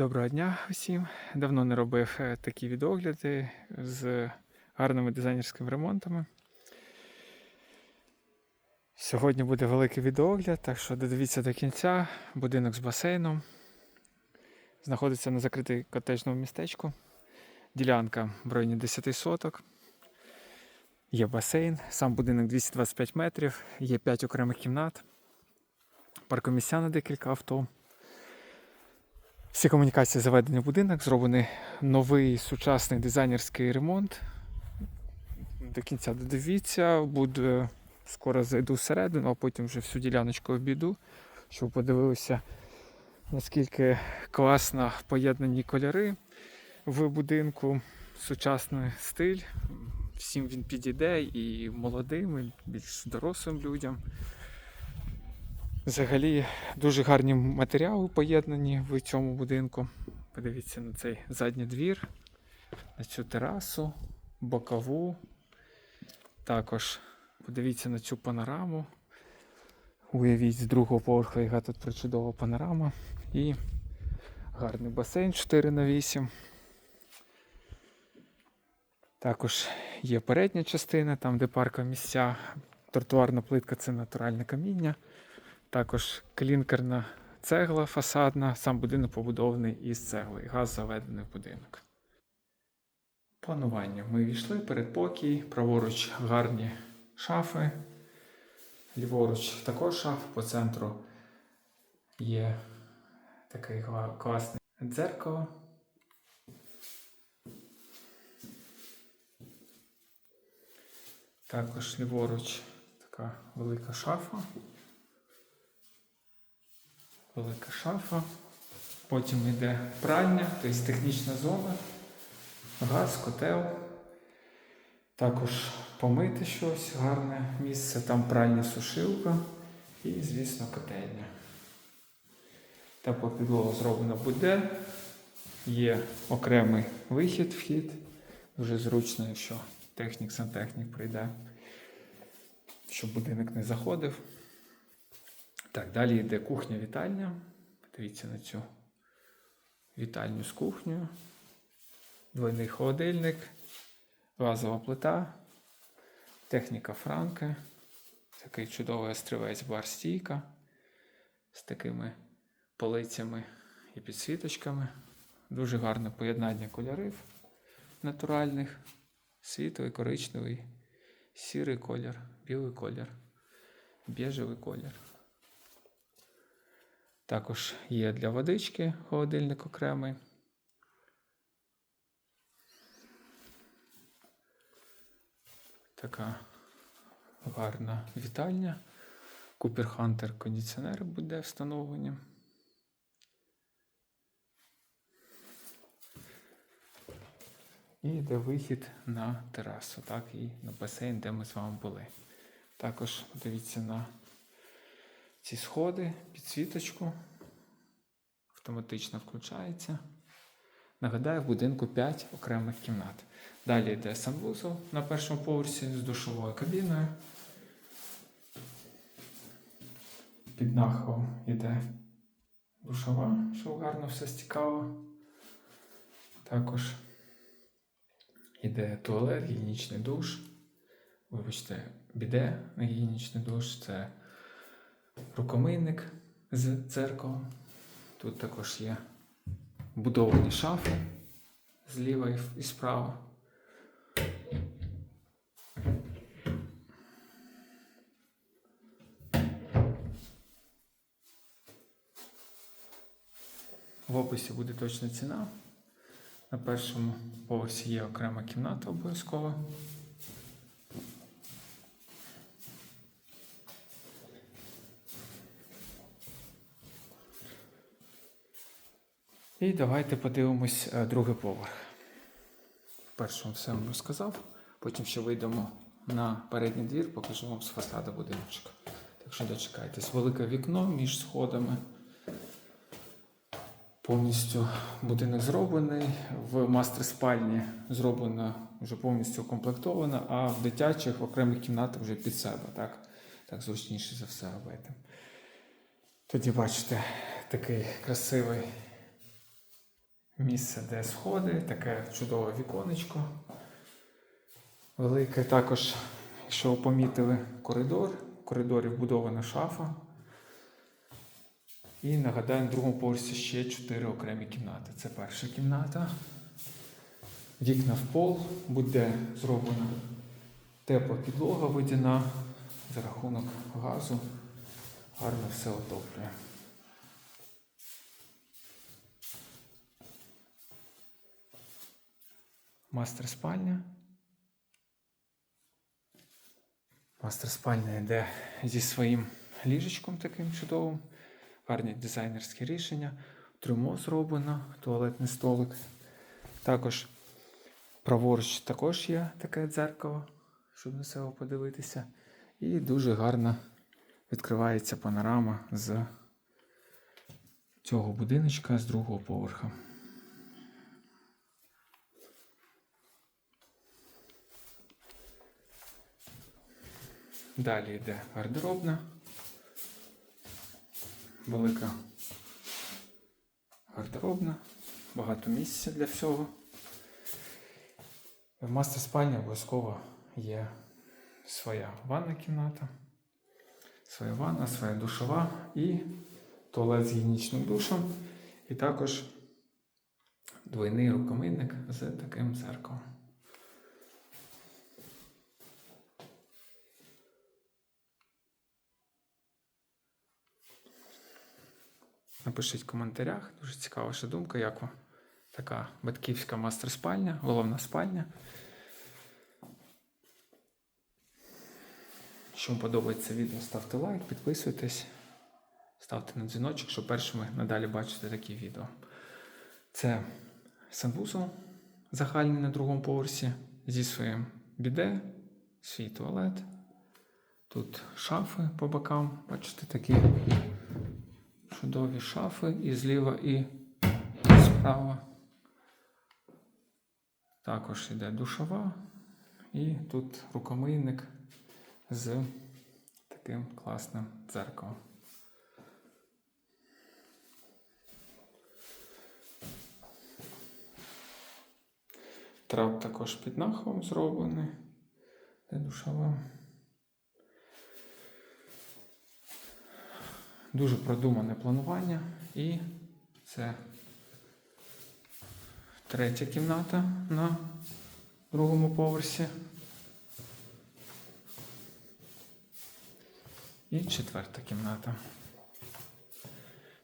Доброго дня усім. Давно не робив е, такі відогляди з гарними дизайнерськими ремонтами. Сьогодні буде великий відеогляд, так що додивіться до кінця. Будинок з басейном. Знаходиться на закритій котеджному містечку. Ділянка в районі 10 соток. Є басейн, сам будинок 225 метрів, є 5 окремих кімнат, паркомісця на декілька авто. Всі комунікації заведені в будинок, зроблений новий сучасний дизайнерський ремонт. До кінця додивіться, буду скоро зайду всередину, а потім вже всю діляночку обійду, щоб ви подивилися, наскільки класно поєднані кольори в будинку, сучасний стиль. Всім він підійде і молодим, і більш дорослим людям. Взагалі дуже гарні матеріали поєднані в цьому будинку. Подивіться на цей задній двір, на цю терасу, бокову. Також подивіться на цю панораму. Уявіть з другого поверху, яка тут причудова панорама. І гарний басейн 4 на 8. Також є передня частина, там де парка місця. Тротуарна плитка це натуральне каміння. Також клінкерна цегла фасадна, сам будинок побудований із цегли, газ заведений в будинок. Планування. Ми війшли передпокій, праворуч гарні шафи, ліворуч також шаф, по центру є таке класне дзеркало. Також ліворуч така велика шафа велика шафа. Потім йде пральня, тобто технічна зона, газ, котел. Також помити щось, гарне місце, там пральня сушилка і, звісно, котельня. Тепла підлога зроблена буде. Є окремий вихід, вхід. Дуже зручно, якщо технік сантехнік прийде, щоб будинок не заходив. Так, далі йде кухня-вітальня. Подивіться на цю вітальню з кухнею. Двойний холодильник, газова плита, техніка франки, такий чудовий острівець бар стійка з такими полицями і підсвіточками. Дуже гарне поєднання кольорів натуральних, світлий, коричневий, сірий колір, білий колір, біжевий колір. Також є для водички холодильник окремий. Така гарна вітальня. Купер Хантер кондиціонер буде встановлені. І йде вихід на терасу, так, і на басейн, де ми з вами були. Також дивіться на ці сходи, підсвіточку. Автоматично включається. Нагадаю, в будинку 5 окремих кімнат. Далі йде санвузол на першому поверсі з душовою кабіною. Під нахилом йде душова, щоб гарно все стікало. Також йде туалет, гігієнічний душ. Вибачте, біде на гігієнічний душ. Це рукомийник з дзеркалом. Тут також є будовані шафи зліва і справа. В описі буде точна ціна. На першому поверсі є окрема кімната обов'язково. І давайте подивимось е, другий поверх. В першому все вам розказав, потім ще вийдемо на передній двір, покажу вам з фасаду будиночка. Так що дочекайтесь. Велике вікно між сходами. Повністю будинок зроблений. В мастер спальні зроблено вже повністю укомплектовано, а в дитячих окремих кімнатах вже під себе. Так, так зручніше за все робити. Тоді бачите такий красивий місце, де сходи, таке чудове віконечко. Велике. Також, якщо ви помітили, коридор. В коридорі вбудована шафа. І нагадаю, на другому поверсі ще чотири окремі кімнати. Це перша кімната. Вікна в пол, буде зроблена тепла підлога водяна за рахунок газу. Гарно все отоплює. Мастер спальня. Мастер спальня йде зі своїм ліжечком таким чудовим. Гарні дизайнерські рішення. Трюмо зроблено, туалетний столик. Також праворуч також є таке дзеркало, щоб на себе подивитися. І дуже гарно відкривається панорама з цього будиночка з другого поверха. Далі йде гардеробна. Велика гардеробна, багато місця для всього. В мастер спальні обов'язково є своя ванна кімната, своя ванна, своя душова і туалет з гігієнічним душем, і також двойний рукомийник з таким зеркалом. Напишіть в коментарях. Дуже цікава ваша думка, як вам така батьківська мастер-спальня, головна спальня. Якщо вам подобається відео, ставте лайк, підписуйтесь, ставте на дзвіночок, щоб першими надалі бачити такі відео. Це санвузол загальний на другому поверсі зі своїм біде, свій туалет. Тут шафи по бокам, бачите, такі чудові шафи і зліва, і справа. Також йде душова, і тут рукомийник з таким класним дзеркалом. Трап також під нахилом зроблений, де душова. Дуже продумане планування і це третя кімната на другому поверсі. І четверта кімната.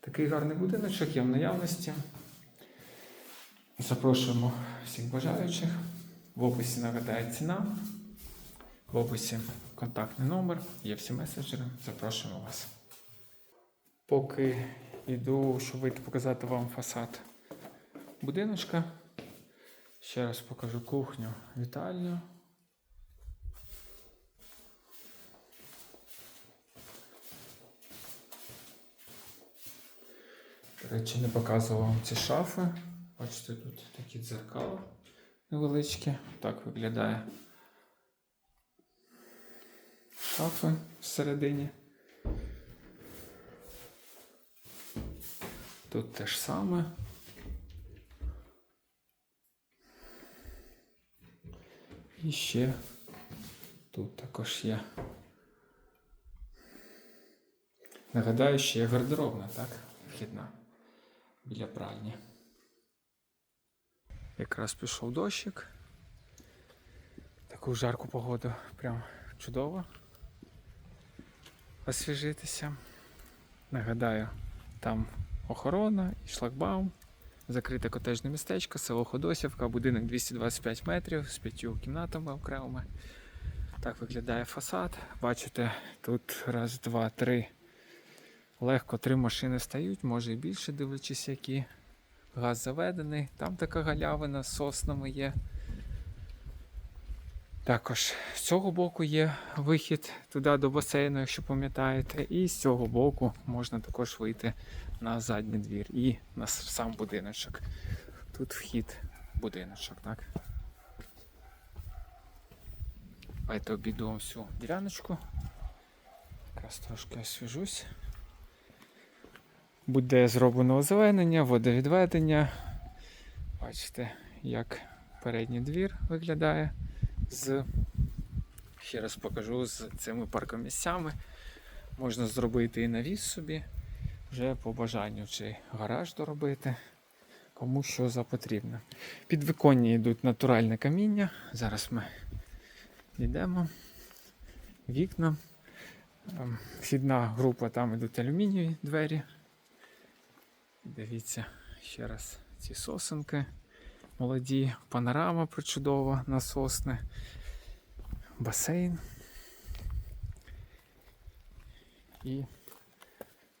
Такий гарний будиночок є в наявності. Запрошуємо всіх бажаючих. В описі нагадаю ціна. В описі контактний номер, є всі меседжери. Запрошуємо вас. Поки йду, щоб показати вам фасад будиночка. Ще раз покажу кухню, вітальню. До речі, не показував вам ці шафи. Бачите, тут такі дзеркала невеличкі. Так виглядає шафи всередині. Тут те ж саме. І ще тут також є. Нагадаю, ще є гардеробна, так? Вхідна біля пральні. Якраз пішов дощик. Таку жарку погоду прям чудово. Освіжитися. Нагадаю, там охорона і шлагбаум. Закрите котежне містечко, село Ходосівка, будинок 225 метрів з п'ятью кімнатами окремими. Так виглядає фасад. Бачите, тут раз, два, три. Легко три машини стають, може і більше, дивлячись, які. Газ заведений. Там така галявина з соснами є. Також з цього боку є вихід туди до басейну, якщо пам'ятаєте. І з цього боку можна також вийти на задній двір і на сам будиночок. Тут вхід будиночок, так? Давайте обійду вам всю діляночку. Якраз трошки освіжусь. Буде зроблено озеленення, водовідведення, Бачите, як передній двір виглядає з. Ще раз покажу з цими паркомісцями. Можна зробити і навіс собі, вже по бажанню, чи гараж доробити, кому що за потрібно. Підвіконні йдуть натуральне каміння. Зараз ми йдемо. Вікна. Вхідна група, там йдуть алюмінієві двері. Дивіться ще раз ці сосенки молоді, панорама причудова на сосни, басейн. І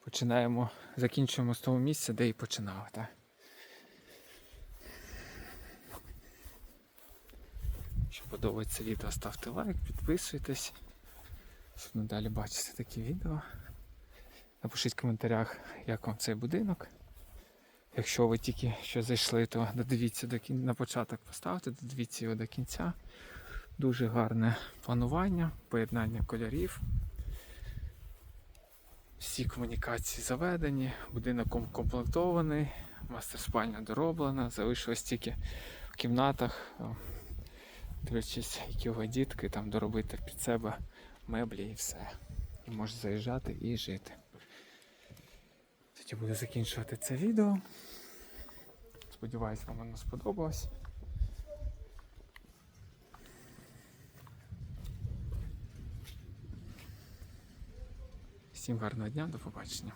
починаємо, закінчуємо з того місця, де і починали. Так? Якщо подобається відео, ставте лайк, підписуйтесь, щоб надалі бачити такі відео. Напишіть в коментарях, як вам цей будинок. Якщо ви тільки що зайшли, то додивіться до кін... на початок поставте, додивіться його до кінця. Дуже гарне планування, поєднання кольорів. Всі комунікації заведені, будинок ком- комплектований, мастер-спальня дороблена, залишилось тільки в кімнатах, дивлячись, які вас дітки, там доробити під себе меблі і все. І можна заїжджати і жити. Тоді буду закінчувати це відео. Сподіваюсь, вам воно сподобалось. Всім гарного дня, до побачення.